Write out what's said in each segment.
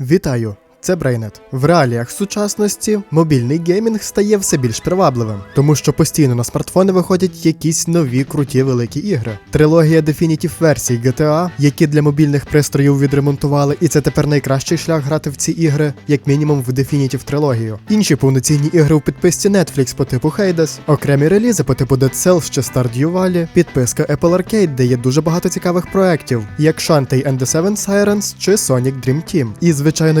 Вітаю! Це Брейнет. В реаліях сучасності мобільний геймінг стає все більш привабливим, тому що постійно на смартфони виходять якісь нові круті великі ігри. Трилогія Definitive версій GTA, які для мобільних пристроїв відремонтували, і це тепер найкращий шлях грати в ці ігри, як мінімум в Definitive трилогію. Інші повноцінні ігри у підписці Netflix по типу Hades, окремі релізи по типу Dead Cells чи Stardew Valley, підписка Apple Arcade, де є дуже багато цікавих проєктів, як Shantae and the Seven Sirens чи Sonic Dream Team. І, звичайно,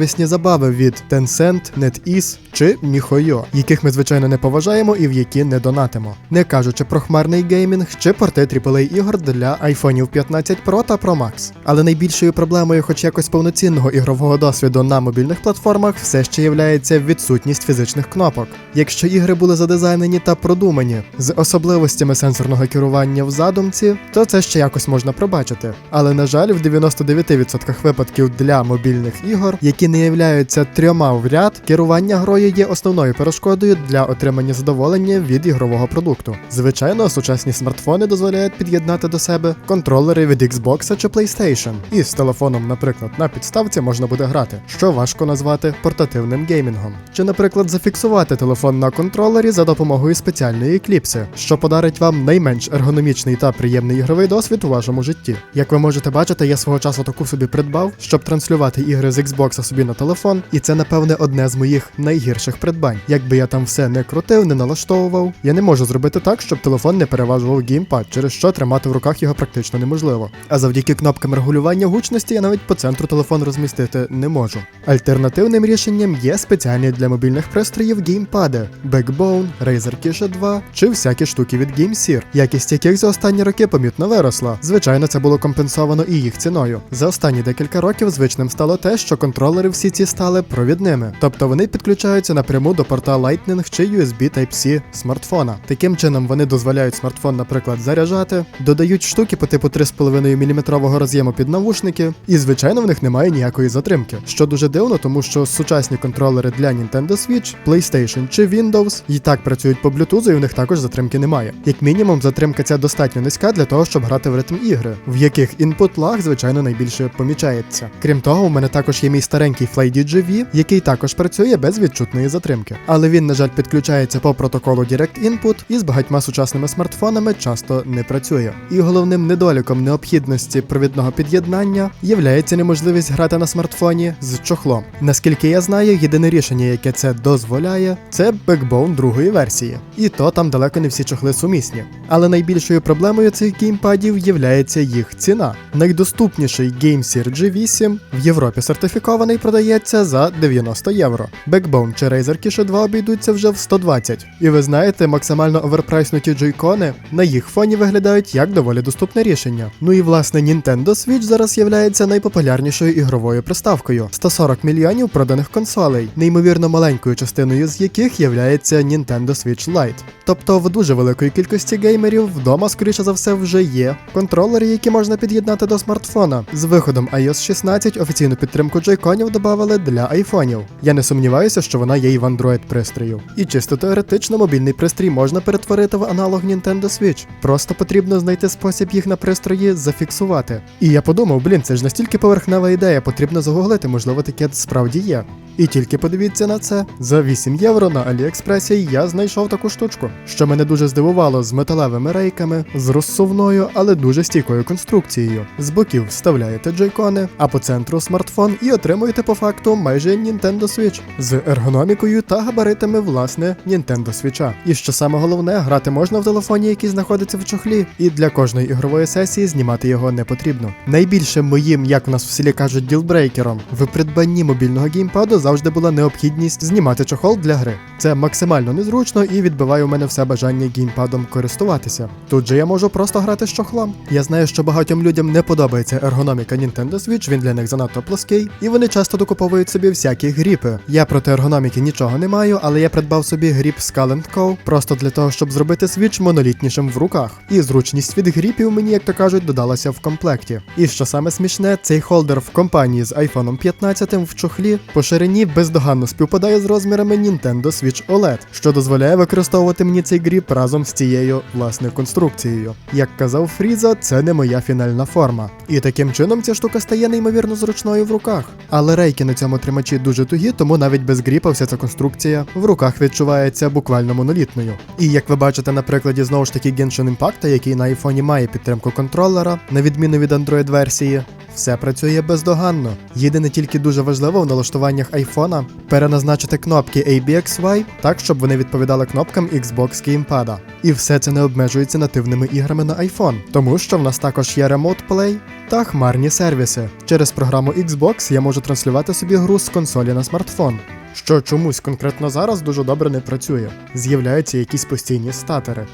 ігросервісні забави від Tencent, NetEase чи MiHoYo, яких ми, звичайно, не поважаємо і в які не донатимо. Не кажучи про хмарний геймінг чи порти AAA ігор для iPhone 15 Pro та Pro Max. Але найбільшою проблемою, хоч якось повноцінного ігрового досвіду на мобільних платформах, все ще являється відсутність фізичних кнопок. Якщо ігри були задизайнені та продумані з особливостями сенсорного керування в задумці, то це ще якось можна пробачити. Але на жаль, в 99% випадків для мобільних ігор, які не являються трьома в ряд, керування грою є основною перешкодою для отримання задоволення від ігрового продукту. Звичайно, сучасні смартфони дозволяють під'єднати до себе контролери від Xbox чи PlayStation, і з телефоном, наприклад, на підставці можна буде грати, що важко назвати портативним геймінгом. Чи, наприклад, зафіксувати телефон на контролері за допомогою спеціальної кліпси, що подарить вам найменш ергономічний та приємний ігровий досвід у вашому житті. Як ви можете бачити, я свого часу таку собі придбав, щоб транслювати ігри з Xbox собі на телефон, і це, напевне, одне з моїх найгірших придбань. Якби я там все не крутив, не налаштовував, я не можу зробити так, щоб телефон не переважував геймпад, через що тримати в руках його практично неможливо. А завдяки кнопкам регулювання гучності я навіть по центру телефон розмістити не можу. Альтернативним рішенням є спеціальні для мобільних пристроїв геймпади Backbone, Razer Kish 2 чи всякі штуки від GameSear, якість яких за останні роки помітно виросла. Звичайно, це було компенсовано і їх ціною. За останні декілька років звичним стало те, що контролери всі ці стали провідними, тобто вони підключаються напряму до порта Lightning чи USB Type-C смартфона. Таким чином вони дозволяють смартфон, наприклад, заряджати, додають штуки по типу 3,5 мм роз'єму під навушники, і звичайно в них немає ніякої затримки, що дуже дивно, тому що сучасні контролери для Nintendo Switch, PlayStation чи Windows і так працюють по Bluetooth, і у них також затримки немає. Як мінімум, затримка ця достатньо низька для того, щоб грати в ритм ігри, в яких інпут лаг, звичайно, найбільше помічається. Крім того, у мене також є мій старенький FlyDGV, який також працює без відчутної затримки. Але він, на жаль, підключається по протоколу Direct Input і з багатьма сучасними смартфонами часто не працює. І головним недоліком необхідності провідного під'єднання являється неможливість грати на смартфоні з чохлом. Наскільки я знаю, єдине рішення, яке це дозволяє, це Backbone другої версії. І то там далеко не всі чохли сумісні. Але найбільшою проблемою цих геймпадів являється їх ціна. Найдоступніший GameSear G8 в Європі сертифікований продається за 90 євро. Backbone чи Razer Kish 2 обійдуться вже в 120. І ви знаєте, максимально оверпрайснуті джойкони на їх фоні виглядають як доволі доступне рішення. Ну і власне Nintendo Switch зараз є найпопулярнішою ігровою приставкою 140 мільйонів проданих консолей, неймовірно маленькою частиною з яких являється Nintendo Switch Lite. Тобто в дуже великої кількості геймерів вдома, скоріше за все, вже є контролери, які можна під'єднати до смартфона. З виходом iOS 16 офіційну підтримку джойконів додавали для айфонів. Я не сумніваюся, що вона є і в Android пристрою. І чисто теоретично мобільний пристрій можна перетворити в аналог Nintendo Switch. Просто потрібно знайти спосіб їх на пристрої зафіксувати. І я подумав, блін, це ж настільки поверхнева ідея, потрібно загуглити, можливо, таке справді є. І тільки подивіться на це. За 8 євро на Аліекспресі я знайшов таку штучку, що мене дуже здивувало з металевими рейками, з розсувною, але дуже стійкою конструкцією. З боків вставляєте джойкони, а по центру смартфон і отримуєте по факту майже Nintendo Switch з ергономікою та габаритами власне Nintendo Switch. І що саме головне, грати можна в телефоні, який знаходиться в чохлі, і для кожної ігрової сесії знімати його не потрібно. Найбільше моїм, як у нас в селі кажуть, ділбрейкером в придбанні мобільного геймпаду завжди була необхідність знімати чохол для гри. Це максимально незручно і відбиває у мене все бажання геймпадом користуватися. Тут же я можу просто грати з чохлом. Я знаю, що багатьом людям не подобається ергономіка Nintendo Switch, він для них занадто плоский, і вони часто докуповують собі всякі гріпи. Я проти ергономіки нічого не маю, але я придбав собі гріп Skull Co. просто для того, щоб зробити Switch монолітнішим в руках. І зручність від гріпів мені, як то кажуть, додалася в комплекті. І що саме смішне, цей холдер в компанії з iPhone 15 в чохлі по ширині бездоганно співпадає з розмірами Nintendo Switch OLED, що дозволяє використовувати мені цей гріп разом з цією власною конструкцією. Як казав Фріза, це не моя фінальна форма. І таким чином ця штука стає неймовірно зручною в руках. Але рейки на цьому тримачі дуже тугі, тому навіть без гріпа вся ця конструкція в руках відчувається буквально монолітною. І як ви бачите на прикладі знову ж таки Genshin Impact, який на айфоні має підтримку контролера, на відміну від Android версії, все працює бездоганно. Єдине тільки дуже важливо в налаштуваннях айфона переназначити кнопки ABXY так, щоб вони відповідали кнопкам Xbox Gamepad. І все це не обмежується нативними іграми на iPhone, тому що в нас також є Remote Play та хмарні сервіси. Через програму Xbox я можу транслювати собі гру з консолі на смартфон. Що чомусь конкретно зараз дуже добре не працює. З'являються якісь постійні статери.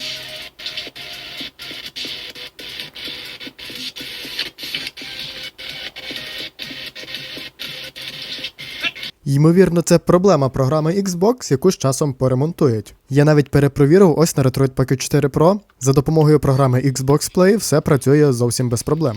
Ймовірно, це проблема програми Xbox, яку з часом поремонтують. Я навіть перепровірив ось на Retroid Pocket 4 Pro. За допомогою програми Xbox Play все працює зовсім без проблем.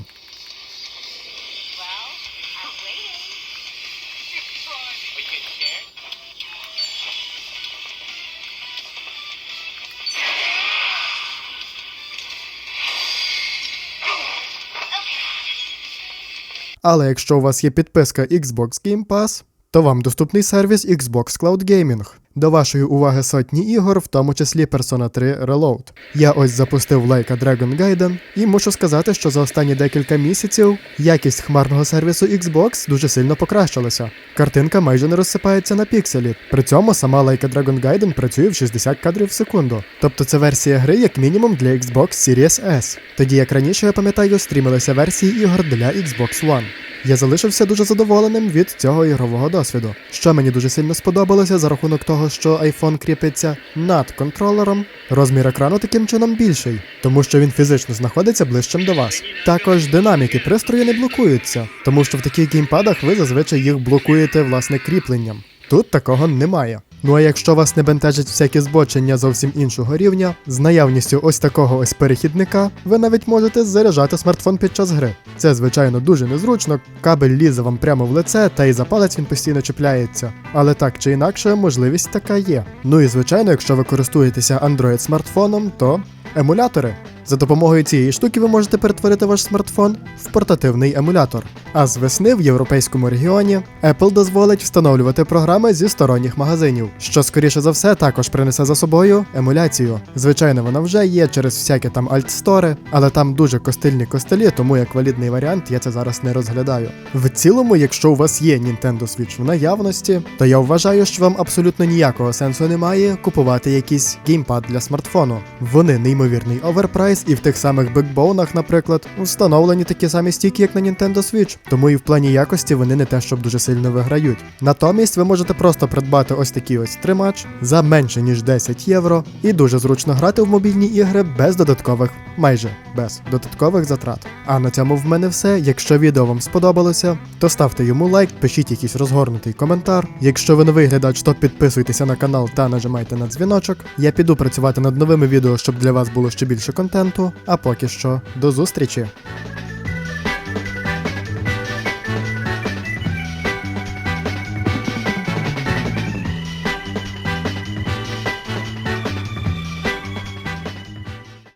Але якщо у вас є підписка Xbox Game Pass, то вам доступний сервіс Xbox Cloud Gaming. До вашої уваги сотні ігор, в тому числі Persona 3 Reload. Я ось запустив a Dragon Gaiden, і мушу сказати, що за останні декілька місяців якість хмарного сервісу Xbox дуже сильно покращилася. Картинка майже не розсипається на пікселі. При цьому сама a Dragon Gaiden працює в 60 кадрів в секунду. Тобто це версія гри як мінімум для Xbox Series S. Тоді як раніше, я пам'ятаю, стрімилися версії ігор для Xbox One. Я залишився дуже задоволеним від цього ігрового досвіду. Що мені дуже сильно сподобалося за рахунок того, що iPhone кріпиться над контролером, розмір екрану таким чином більший, тому що він фізично знаходиться ближчим до вас. Також динаміки пристрою не блокуються, тому що в таких геймпадах ви зазвичай їх блокуєте власне кріпленням. Тут такого немає. Ну а якщо вас не бентежить всякі збочення зовсім іншого рівня, з наявністю ось такого ось перехідника, ви навіть можете заряджати смартфон під час гри. Це, звичайно, дуже незручно, кабель лізе вам прямо в лице, та й за палець він постійно чіпляється. Але так чи інакше, можливість така є. Ну і звичайно, якщо ви користуєтеся Android смартфоном, то емулятори. За допомогою цієї штуки ви можете перетворити ваш смартфон в портативний емулятор. А з весни в європейському регіоні Apple дозволить встановлювати програми зі сторонніх магазинів, що скоріше за все також принесе за собою емуляцію. Звичайно, вона вже є через всякі там альтстори, але там дуже костильні костелі, тому як валідний варіант я це зараз не розглядаю. В цілому, якщо у вас є Nintendo Switch в наявності, то я вважаю, що вам абсолютно ніякого сенсу немає купувати якийсь геймпад для смартфону. Вони неймовірний оверпрайс, і в тих самих бекбоунах, наприклад, встановлені такі самі стіки, як на Nintendo Switch, тому і в плані якості вони не те, щоб дуже сильно виграють. Натомість ви можете просто придбати ось такий ось тримач за менше ніж 10 євро, і дуже зручно грати в мобільні ігри без додаткових, майже без додаткових затрат. А на цьому в мене все. Якщо відео вам сподобалося, то ставте йому лайк, пишіть якийсь розгорнутий коментар. Якщо ви новий глядач, то підписуйтеся на канал та нажимайте на дзвіночок. Я піду працювати над новими відео, щоб для вас було ще більше контенту. А поки що, до зустрічі!